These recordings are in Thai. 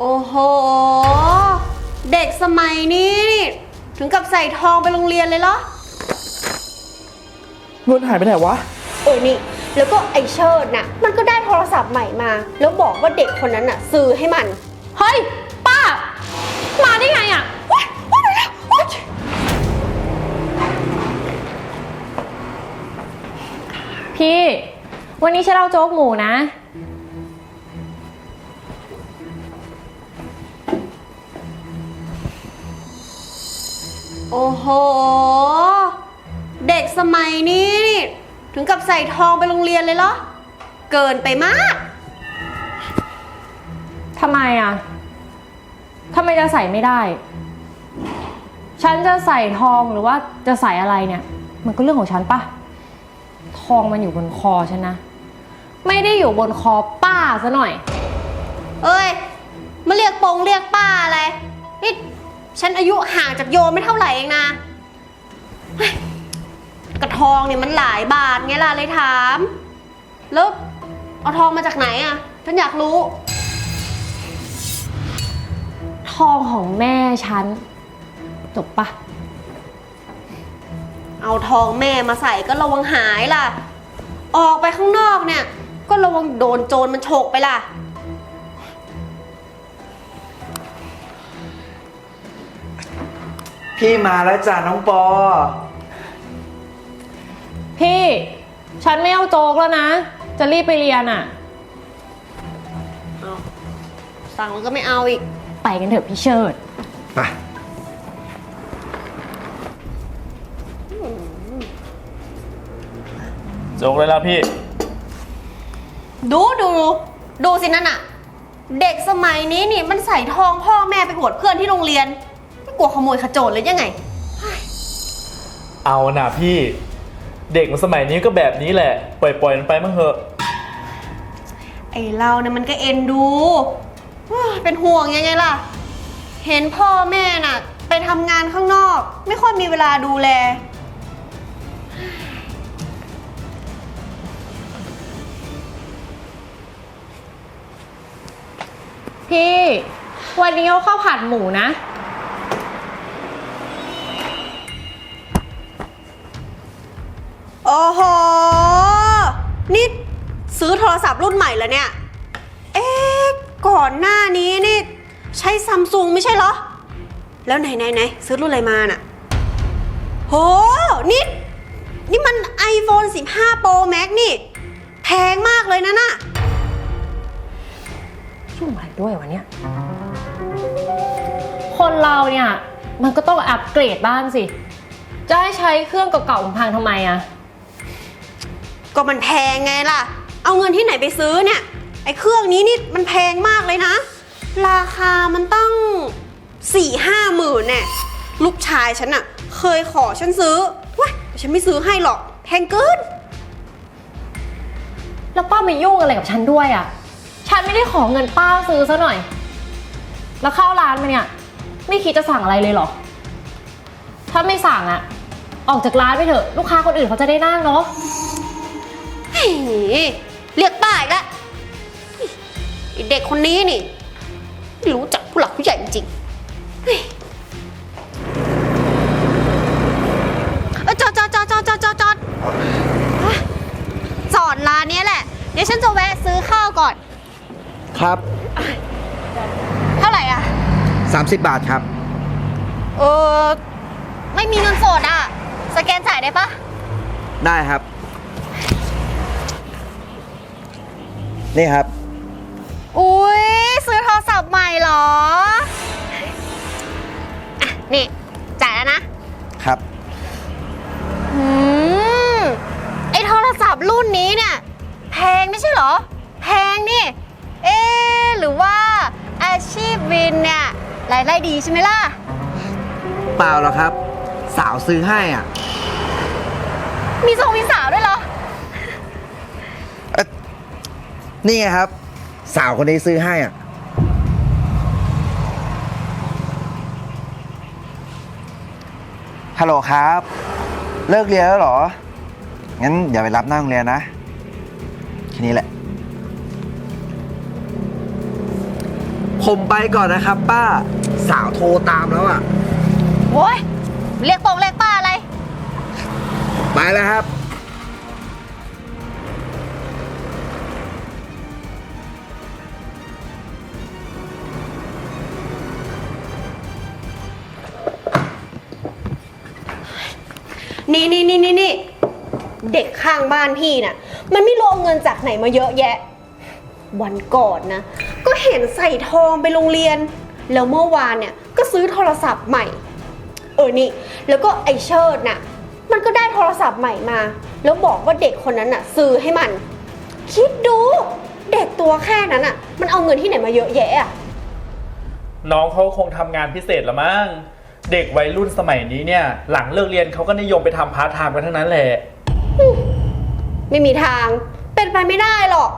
โอ้โห เด็กสมัยนี้นี่ ถึงกับใส่ทองไปโรงเรียนเลยเหรอ เงินหายไปไหนวะ เออนี่ แล้วก็ไอเชิดน่ะ มันก็ได้โทรศัพท์ใหม่มา แล้วบอกว่าเด็กคนนั้นน่ะ ซื้อให้มัน เฮ้ย ป้า มาได้ไงอะ พี่ วันนี้ฉันเอาโจ๊กหมูนะ โอ้โห เด็กสมัยนี้นี่ ถึงกับใส่ทองไปโรงเรียนเลยเหรอ เกินไปมาก ทำไมอะทำไมจะใส่ไม่ได้ ฉันจะใส่ทองหรือว่าจะใส่อะไรเนี่ย มันก็เรื่องของฉันปะทองมันอยู่บนคอฉันนะ ไม่ได้อยู่บนคอป้าซะหน่อย เอ้ย มาเรียกปงเรียกป้าอะไรนี่ ฉันอายุห่างจากโยมไม่เท่าไหร่เองนะเฮ้ยกระทองเนี่ยมันหลายบาทไงล่ะเลยถาม แล้วเอาทองมาจากไหนอะ ฉันอยากรู้ ทองของแม่ฉัน จบปะเอาทองแม่มาใส่ก็ระวังหายล่ะ ออกไปข้างนอกเนี่ย ก็ระวังโดนโจรมันฉกไปล่ะ พี่มาแล้วจ้าน้องปอ พี่ ฉันไม่เอาโจ๊กแล้วนะ จะรีบไปเรียนอะ เอาสั่งแล้วก็ไม่เอาอีก ไปกันเถอะพี่เชิด ไป โจ๊กเลยแล้วพี่ ดูดูดูสินั่นอะเด็กสมัยนี้นี่มันใส่ทองพ่อแม่ไปอวดเพื่อนที่โรงเรียนไม่ กลัวขโมยขโจรเลยยังไง เอาน่ะพี่ เด็กสมัยนี้ก็แบบนี้แหละ ปล่อยปล่อยมันไปมั้งเหอะ ไอเราเนี่ยมันก็เอ็นดูเฮ้ยเป็นห่วงยังไงล่ะ เห็นพ่อแม่น่ะ ไปทำงานข้างนอก ไม่ค่อยมีเวลาดูแล พี่ วันนี้เอาข้าวผัดหมูนะ นี่ซื้อโทรศัพท์รุ่นใหม่แล้วเนี่ย เอ๊ะ ก่อนหน้านี้นี่ ใช้ซัมซุงไม่ใช่เหรอ แล้วไหนไหนไหนซื้อรุ่นอะไรมาน่ะ โห นี่ นี่มัน iPhone 15 Pro Max นี่ แพงมากเลยนะน่ะ ยุ่งอะไรด้วยวะเนี่ย คนเราเนี่ย มันก็ต้องอัปเกรดบ้างสิ จะให้ใช้เครื่องเก่าๆของพังทำไมอะ ก็มันแพงไงล่ะ เอาเงินที่ไหนไปซื้อเนี่ย ไอ้เครื่องนี้นี่มันแพงมากเลยนะ ราคามันตั้งสี่ห้าหมื่นแน่ลูกชายฉันอะเคยขอฉันซื้อว้ายฉันไม่ซื้อให้หรอก แพงเกิน แล้วป้ามายุ่งอะไรกับฉันด้วยอะฉันไม่ได้ขอเงินป้าซื้อซะหน่อย แล้วเข้าร้านมาเนี่ย ไม่คิดจะสั่งอะไรเลยเหรอ ถ้าไม่สั่งอะออกจากร้านไปเถอะ ลูกค้าคนอื่นเขาจะได้นั่งเนาะ เฮ้ยเรียกป้าอีกแล้วไอ้เด็กคนนี้นี่ไม่รู้จักผู้หลักผู้ใหญ่จริงๆเฮ้ยเอ้ยจอดจอดจอดจอดจอดจอดจอดฮะจอดร้านเนี้ยแหละ เดี๋ยวฉันจะแวะซื้อข้าวก่อน ครับ เท่าไหร่อะ 30 บาทครับ เออ ไม่มีเงินสดอะ สแกนจ่ายได้ปะได้ครับ นี่ครับ อุ้ยซื้อโทรศัพท์ใหม่เหรออะนี่จ่ายแล้วนะ ครับ อืม ไอโทรศัพท์รุ่นนี้เนี่ย แพงไม่ใช่เหรอ แพงนี่ เอ๊ะหรือว่าอาชีพวินเนี่ยรายได้ดีใช่ไหมล่ะ เปล่าหรอกครับ สาวซื้อให้อะ มีทรงมีสาวด้วยเหรอ นี่ไงครับ สาวคนนี้ซื้อให้อะ ฮัลโหลครับ เลิกเรียนแล้วเหรอ งั้นเดี๋ยวไปรับหน้าโรงเรียนนะ แค่นี้แหละ ผมไปก่อนนะครับ ป้า สาวโทรตามแล้วอะ โว้ยเรียกโปงเรียกป้าอะไร ไปแล้วครับ นี่นี่นี่นี่นี่เด็กข้างบ้านพี่น่ะ มันไม่รู้เอาเงินจากไหนมาเยอะแยะ วันก่อนนะ ก็เห็นใส่ทองไปโรงเรียน แล้วเมื่อวานเนี่ยก็ซื้อโทรศัพท์ใหม่ เออนี่ แล้วก็ไอเชิดน่ะ มันก็ได้โทรศัพท์ใหม่มา แล้วบอกว่าเด็กคนนั้นน่ะ ซื้อให้มัน คิดดู เด็กตัวแค่นั้นน่ะ มันเอาเงินที่ไหนมาเยอะแยะอะน้องเขาคงทำงานพิเศษละมั้ง เด็กวัยรุ่นสมัยนี้เนี่ย หลังเลิกเรียนเขาก็นิยมไปทำพาร์ทไทม์กันทั้งนั้นแหละ ไม่มีทาง เป็นไปไม่ได้หรอก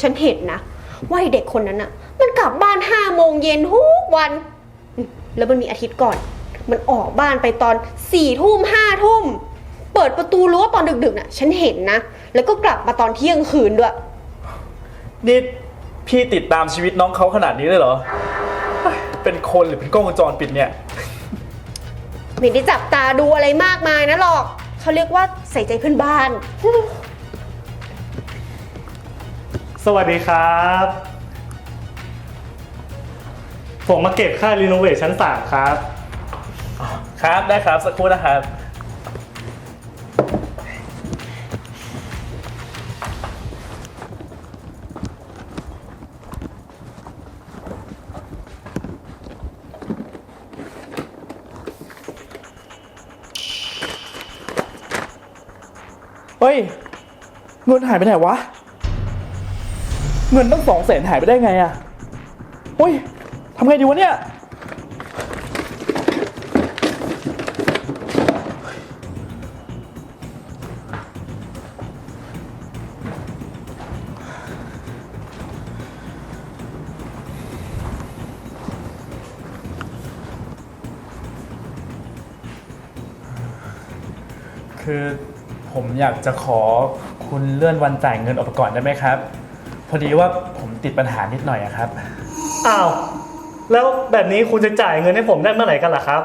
ฉันเห็นนะว่าไอ้เด็กคนนั้นน่ะมันกลับบ้านห้าโมงเย็นทุกวันอืมแล้วมันมีอาทิตย์ก่อน มันออกบ้านไปตอนสี่ทุ่มห้าทุ่ม เปิดประตูรั้วตอนดึกๆน่ะ ฉันเห็นนะ แล้วก็กลับมาตอนเที่ยงคืนด้วย นี่พี่ติดตามชีวิตน้องเขาขนาดนี้เลยเหรอเฮ้ยเป็นคนหรือเป็นกล้องวงจรปิดเนี่ย ไม่ได้จับตาดูอะไรมากมายนะหรอก เขาเรียกว่าใส่ใจเพื่อนบ้าน สวัสดีครับ ผมมาเก็บค่ารีโนเวทชั้น3ครับ ครับได้ครับสักครู่นะครับ เงินหายไปไหนวะ เงินตั้งสองแสนหายไปได้ไงอะเฮ้ยทำไงดีวะเนี่ย อยากจะขอคุณเลื่อนวันจ่ายเงินออกไปก่อนได้ไหมครับ พอดีว่าผมติดปัญหานิดหน่อยอะครับ อ้าว แล้วแบบนี้คุณจะจ่ายเงินให้ผมได้เมื่อไหร่กันล่ะครับ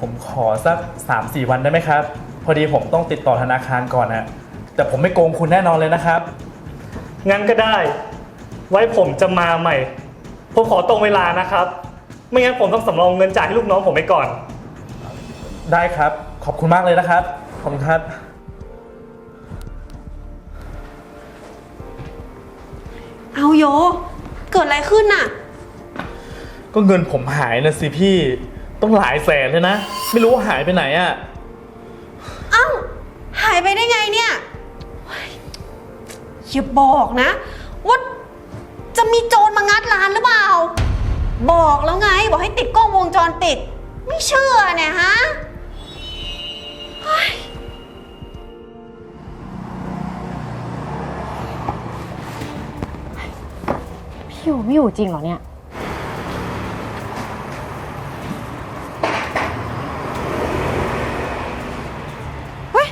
ผมขอสัก3 4 วันได้ไหมครับ พอดีผมต้องติดต่อธนาคารก่อนนะแต่ผมไม่โกงคุณแน่นอนเลยนะครับ งั้นก็ได้ ไว้ผมจะมาใหม่ ผมขอตรงเวลานะครับ ไม่งั้นผมต้องสำรองเงินจ่ายให้ลูกน้องผมไปก่อน ได้ครับ ขอบคุณมากเลยนะครับ ขอบคุณครับเอาโย เกิดอะไรขึ้นน่ะ ก็เงินผมหายนะสิพี่ ต้องหลายแสนเลยนะ ไม่รู้ว่าหายไปไหนอะเอ้า หายไปได้ไงเนี่ยเฮ้ยอย่าบอกนะ ว่าจะมีโจรมางัดร้านหรือเปล่า บอกแล้วไง บอกให้ติดกล้องวงจรปิด ไม่เชื่อเนี่ยฮะ ไม่อยู่จริงเหรอเนี่ย เฮ้ย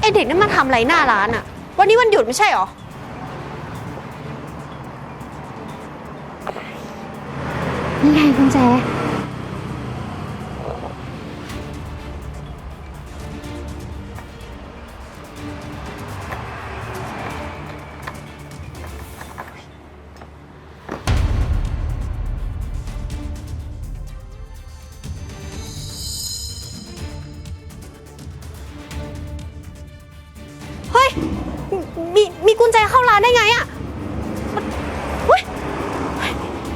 ไอเด็กนั่นมาทำอะไรหน้าร้านอะวันนี้วันหยุดไม่ใช่เหรอ นี่ไงกุญแจ มีมีกุญแจเข้าร้านได้ไงอะเฮ้ย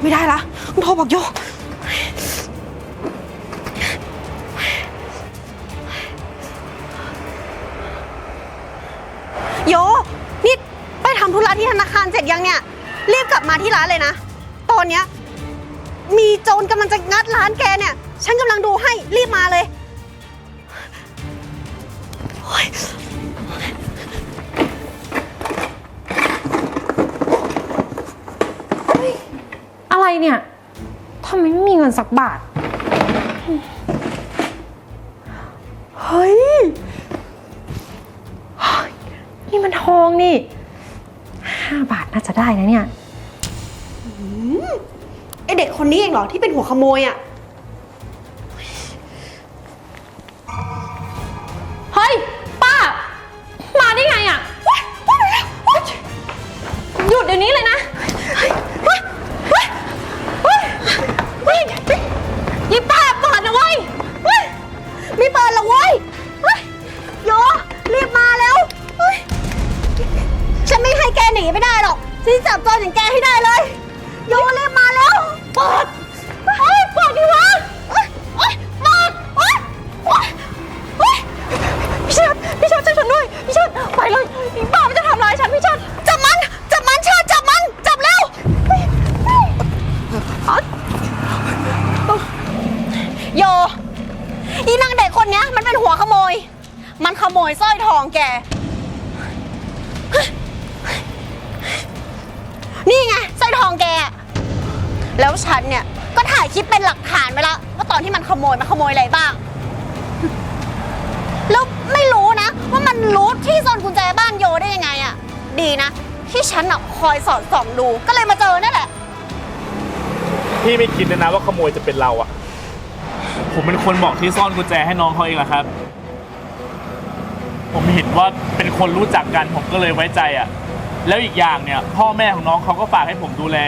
ไม่ได้ละต้องโทรบอกโยโยนี่ไปทำธุระที่ธนาคารเสร็จยังเนี่ย รีบกลับมาที่ร้านเลยนะ ตอนเนี้ยมีโจรกำลังจะงัดร้านแกเนี่ย ฉันกำลังดูให้รีบมาเลยโอ๊ย อะไร เนี่ยทำไมไม่มีเงินสักบาทเฮ้ยเฮ้ย นี่มันทองนี่ห้าบาทน่าจะได้นะเนี่ย ไอเด็กคนนี้เองเหรอที่เป็นหัวขโมยอะ เฮ้ย ป้า มาได้ไงอะหยุดเดี๋ยวนี้เลยนะ ฉันจะจับโจรอย่างแกให้ได้เลยโยรีบมาแล้วเปิดเฮ้ยเปิดดิวะเฮ้ยเฮ้ยเปิดเฮ้ยเฮ้ยเฮ้ยพี่เชิดพี่เชิดช่วยฉันด้วยพี่เชิดไปเลยอีป้ามันจะทำร้ายฉันพี่เชิดจับมันจับมันเชิดจับมันจับเร็วเฮ้ยเฮ้ยอ๋อโยอีนางเด็กคนเนี้ยมันเป็นหัวขโมย มันขโมยสร้อยทองแก นี่ไงสร้อยทองแก แล้วฉันเนี่ยก็ถ่ายคลิปเป็นหลักฐานไว้แล้วว่าตอนที่มันขโมยมันขโมยอะไรบ้าง แล้วไม่รู้นะ ว่ามันรู้ที่ซ่อนกุญแจบ้านโยได้ยังไงอะดีนะ ที่ฉันอะคอยสอดส่องดู ก็เลยมาเจอนั่นแหละ พี่ไม่คิดเลยนะว่าขโมยจะเป็นเราอะผมเป็นคนบอกที่ซ่อนกุญแจให้น้องเขาเองแหละครับ ผมเห็นว่าเป็นคนรู้จักกันผมก็เลยไว้ใจอะ แล้วอีกอย่างเนี่ย พ่อแม่ของน้องเขาก็ฝากให้ผมดูแล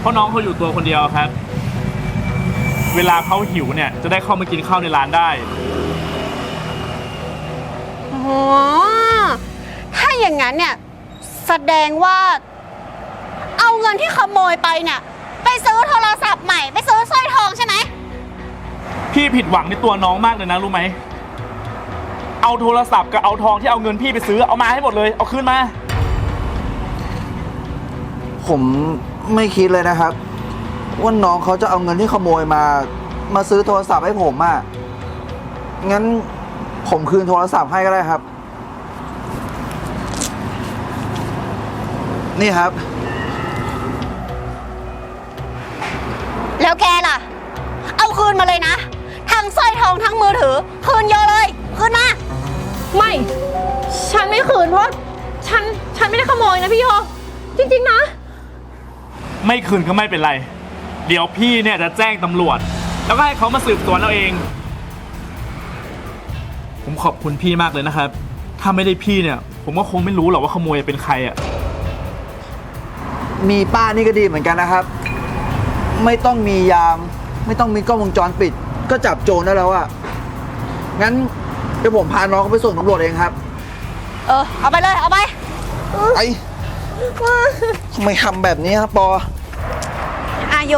เพราะน้องเขาอยู่ตัวคนเดียวครับ เวลาเขาหิวเนี่ย จะได้เข้ามากินข้าวในร้านได้อ๋อถ้าอย่างนั้นเนี่ย แสดงว่า เอาเงินที่ขโมยไปเนี่ย ไปซื้อโทรศัพท์ใหม่ ไปซื้อสร้อยทองใช่ไหม พี่ผิดหวังในตัวน้องมากเลยนะ รู้ไหม เอาโทรศัพท์กับเอาทองที่เอาเงินพี่ไปซื้อเอามาให้หมดเลย เอาคืนมา ผมไม่คิดเลยนะครับ ว่าน้องเขาจะเอาเงินที่ขโมยมา มาซื้อโทรศัพท์ให้ผมอะงั้นผมคืนโทรศัพท์ให้ก็ได้ครับ นี่ครับ แล้วแกล่ะ เอาคืนมาเลยนะ ทั้งสร้อยทองทั้งมือถือ คืนเยอะเลย คืนมา ไม่ ฉันไม่ขืนเพราะ ฉัน ฉันไม่ได้ขโมยนะพี่โยจริงๆนะ ไม่คืนก็ไม่เป็นไร เดี๋ยวพี่เนี่ยจะแจ้งตำรวจ แล้วก็ให้เขามาสืบสวนเราเอง ผมขอบคุณพี่มากเลยนะครับ ถ้าไม่ได้พี่เนี่ย ผมก็คงไม่รู้หรอกว่าขโมยเป็นใครอะ มีป้านี่ก็ดีเหมือนกันนะครับ ไม่ต้องมียาม ไม่ต้องมีกล้องวงจรปิด ก็จับโจรได้แล้วอะงั้นเดี๋ยวผมพาน้องเขาไปส่งตำรวจเองครับ เออ เอาไปเลย เอาไปไอ้ทำ ไมทำแบบนี้ครับปอ อาโย